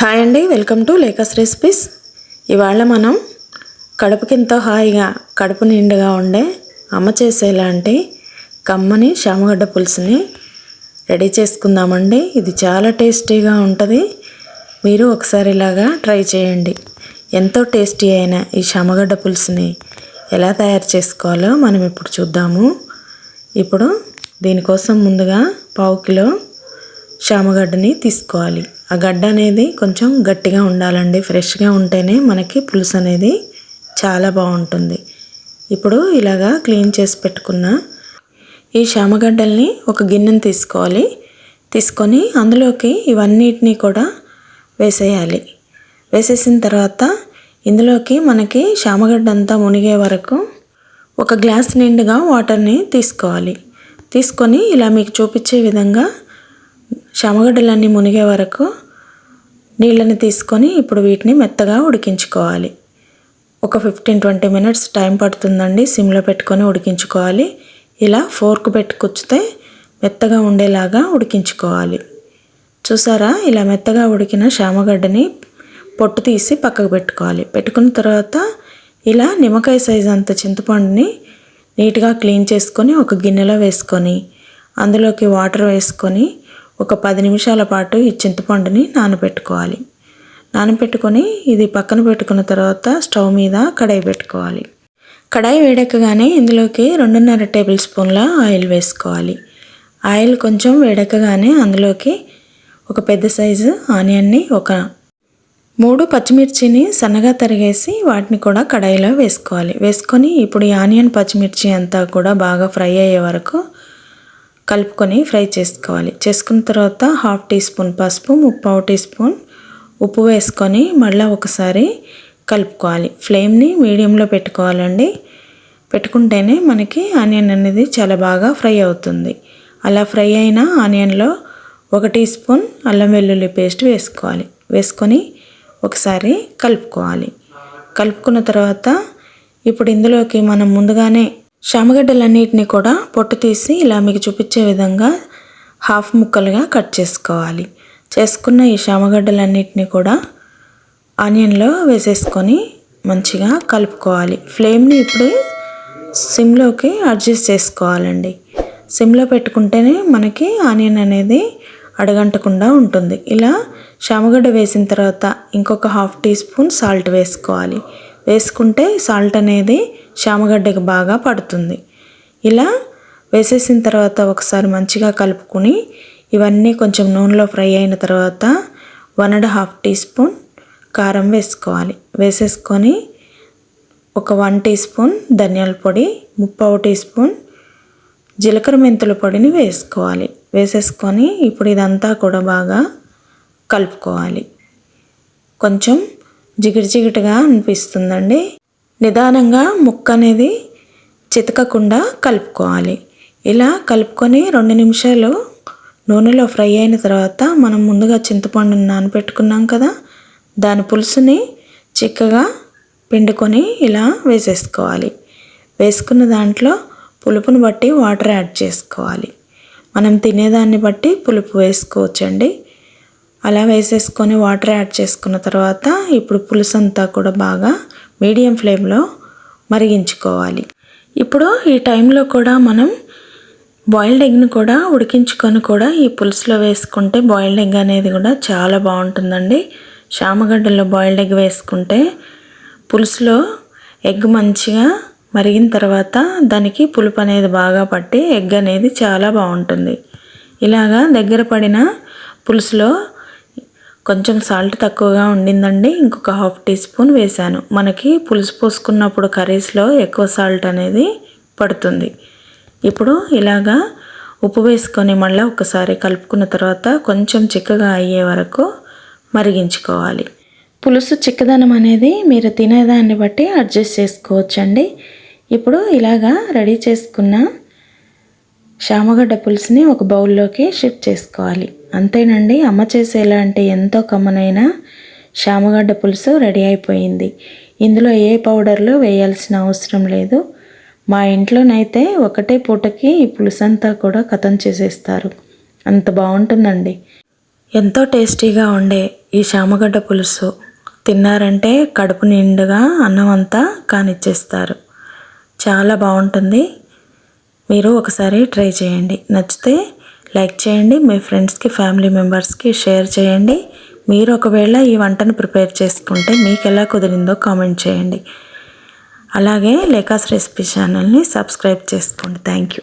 Hi అండి welcome to లేకస్ recipes. ఇవాళ మనం కడుపుకింతో హాయిగా కడుపు నిండుగా ఉండే అమ్మ చేసేలాంటి కమ్మని శామగడ్డ పులుసుని రెడీ చేసుకుందామండి. ఇది చాలా టేస్టీగా ఉంటుంది. మీరు ఒకసారి ఇలాగా ట్రై చేయండి. ఎంతో టేస్టీ అయిన ఈ శామగడ్డ పులుసుని ఎలా తయారు చేసుకోవాలో మనం ఇప్పుడు చూద్దాము. ఇప్పుడు దీనికోసం ముందుగా పావు కిలో శామగడ్డని తీసుకోవాలి. ఆ గడ్డ అనేది కొంచెం గట్టిగా ఉండాలండి. ఫ్రెష్గా ఉంటేనే మనకి పులుసు అనేది చాలా బాగుంటుంది. ఇప్పుడు ఇలాగా క్లీన్ చేసి పెట్టుకున్న ఈ శామగడ్డల్ని ఒక గిన్నెని తీసుకోవాలి. తీసుకొని అందులోకి ఇవన్నిటినీ కూడా వేసేయాలి. వేసేసిన తర్వాత ఇందులోకి మనకి శామగడ్డ అంతా మునిగే వరకు ఒక గ్లాస్ నిండుగా వాటర్ని తీసుకోవాలి. తీసుకొని ఇలా మీకు చూపించే విధంగా శామగడ్డలన్నీ మునిగే వరకు నీళ్ళని తీసుకొని ఇప్పుడు వీటిని మెత్తగా ఉడికించుకోవాలి. ఒక ఫిఫ్టీన్ ట్వంటీ మినిట్స్ టైం పడుతుందండి సిమ్లో పెట్టుకొని ఉడికించుకోవాలి. ఇలా ఫోర్క్ పెట్టి కుచ్చితే మెత్తగా ఉండేలాగా ఉడికించుకోవాలి. చూసారా? ఇలా మెత్తగా ఉడికిన శామగడ్డని పొట్టు తీసి పక్కకు పెట్టుకోవాలి. పెట్టుకున్న తర్వాత ఇలా నిమ్మకాయ సైజ్ అంత చింతపండుని నీట్గా క్లీన్ చేసుకొని ఒక గిన్నెలో వేసుకొని అందులోకి వాటర్ వేసుకొని ఒక పది నిమిషాల పాటు ఈ చింతపండుని నానబెట్టుకోవాలి. నానబెట్టుకొని ఇది పక్కన పెట్టుకున్న తర్వాత స్టవ్ మీద కడాయి పెట్టుకోవాలి. కడాయి వేడెక్కగానే ఇందులోకి రెండున్నర టేబుల్ స్పూన్ల ఆయిల్ వేసుకోవాలి. ఆయిల్ కొంచెం వేడెక్కగానే అందులోకి ఒక పెద్ద సైజు ఆనియన్ని ఒక మూడు పచ్చిమిర్చిని సన్నగా తరిగేసి వాటిని కూడా కడాయిలో వేసుకోవాలి. వేసుకొని ఇప్పుడు ఈ ఆనియన్ పచ్చిమిర్చి అంతా కూడా బాగా ఫ్రై అయ్యే వరకు కలుపుకొని ఫ్రై చేసుకోవాలి. చేసుకున్న తర్వాత హాఫ్ టీ స్పూన్ పసుపు ముప్పావు టీ స్పూన్ ఉప్పు వేసుకొని మళ్ళీ ఒకసారి కలుపుకోవాలి. ఫ్లేమ్ని మీడియంలో పెట్టుకోవాలండి. పెట్టుకుంటేనే మనకి ఆనియన్ అనేది చాలా బాగా ఫ్రై అవుతుంది. అలా ఫ్రై అయిన ఆనియన్లో ఒక టీ స్పూన్ అల్లం వెల్లుల్లి పేస్ట్ వేసుకోవాలి. వేసుకొని ఒకసారి కలుపుకోవాలి. కలుపుకున్న తర్వాత ఇప్పుడు ఇందులోకి మనం ముందుగానే శామగడ్డలన్నిటిని కూడా పొట్టు తీసి ఇలా మీకు చూపించే విధంగా హాఫ్ ముక్కలుగా కట్ చేసుకోవాలి. చేసుకున్న ఈ శామగడ్డలన్నిటిని కూడా ఆనియన్లో వేసేసుకొని మంచిగా కలుపుకోవాలి. ఫ్లేమ్ని ఇప్పుడు సిమ్లోకి అడ్జస్ట్ చేసుకోవాలండి. సిమ్లో పెట్టుకుంటేనే మనకి ఆనియన్ అనేది అడగంటకుండా ఉంటుంది. ఇలా శామగడ్డ వేసిన తర్వాత ఇంకొక హాఫ్ టీ స్పూన్ సాల్ట్ వేసుకోవాలి. వేసుకుంటే సాల్ట్ అనేది శామగడ్డకి బాగా పడుతుంది. ఇలా వేసేసిన తర్వాత ఒకసారి మంచిగా కలుపుకొని ఇవన్నీ కొంచెం నూనెలో ఫ్రై అయిన తర్వాత one and half tea spoon కారం వేసుకోవాలి. వేసేసుకొని ఒక వన్ టీ స్పూన్ ధనియాల పొడి ముప్పావు టీ స్పూన్ జీలకర్ర మెంతుల పొడిని వేసుకోవాలి. వేసేసుకొని ఇప్పుడు ఇదంతా కూడా బాగా కలుపుకోవాలి. కొంచెం జిగిటి జిగిటిగా అనిపిస్తుందండి. నిదానంగా ముక్క అనేది చితకకుండా కలుపుకోవాలి. ఇలా కలుపుకొని రెండు నిమిషాలు నూనెలో ఫ్రై అయిన తర్వాత మనం ముందుగా చింతపండును నానబెట్టుకున్నాం కదా దాని పులుసుని చిక్కగా పిండుకొని ఇలా వేసేసుకోవాలి. వేసుకున్న దాంట్లో పులుపుని బట్టి వాటర్ యాడ్ చేసుకోవాలి. మనం తినేదాన్ని బట్టి పులుపు వేసుకోవచ్చండి. అలా వేసేసుకొని వాటర్ యాడ్ చేసుకున్న తర్వాత ఇప్పుడు పులుసు అంతా కూడా బాగా మీడియం ఫ్లేమ్లో మరిగించుకోవాలి. ఇప్పుడు ఈ టైంలో కూడా మనం బాయిల్డ్ ఎగ్ని కూడా ఉడికించుకొని కూడా ఈ పులుసులో వేసుకుంటే బాయిల్డ్ ఎగ్ అనేది కూడా చాలా బాగుంటుందండి. శామగడ్డలో బాయిల్డ్ ఎగ్ వేసుకుంటే పులుసులో ఎగ్ మంచిగా మరిగిన తర్వాత దానికి పులుపు అనేది బాగా పట్టి ఎగ్ అనేది చాలా బాగుంటుంది. ఇలాగా దగ్గర పడిన పులుసులో కొంచెం సాల్ట్ తక్కువగా ఉండిందండి. ఇంకొక హాఫ్ టీ స్పూన్ వేశాను. మనకి పులుసు పోసుకున్నప్పుడు కర్రీస్లో ఎక్కువ సాల్ట్ అనేది పడుతుంది. ఇప్పుడు ఇలాగా ఉప్పు వేసుకొని మళ్ళీ ఒకసారి కలుపుకున్న తర్వాత కొంచెం చిక్కగా అయ్యే వరకు మరిగించుకోవాలి. పులుసు చిక్కదనం అనేది మీరు తినేదాన్ని బట్టి అడ్జస్ట్ చేసుకోవచ్చండి. ఇప్పుడు ఇలాగా రెడీ చేసుకున్న శామగడ్డ పులుసుని ఒక బౌల్లోకి షిఫ్ట్ చేసుకోవాలి. అంతేనండి అమ్మ చేసేలాంటి ఎంతో కమ్మనైన శామగడ్డ పులుసు రెడీ అయిపోయింది. ఇందులో ఏ పౌడర్లు వేయాల్సిన అవసరం లేదు. మా ఇంట్లోనైతే ఒకటే పూటకి ఈ పులుసు అంతా కూడా కథం చేసేస్తారు. అంత బాగుంటుందండి. ఎంతో టేస్టీగా ఉండే ఈ శామగడ్డ పులుసు తిన్నారంటే కడుపు నిండుగా అన్నం అంతా కానిచ్చేస్తారు. చాలా బాగుంటుంది. మీరు ఒకసారి ట్రై చేయండి. నచ్చితే లైక్ చేయండి మీ ఫ్రెండ్స్కి ఫ్యామిలీ మెంబర్స్కి షేర్ చేయండి. మీరు ఒకవేళ ఈ వంటను ప్రిపేర్ చేసుకుంటే మీకు ఎలా కుదిరిందో కామెంట్ చేయండి. అలాగే లేకాస్ రెసిపీ ఛానల్ని సబ్స్క్రైబ్ చేసుకోండి. Thank you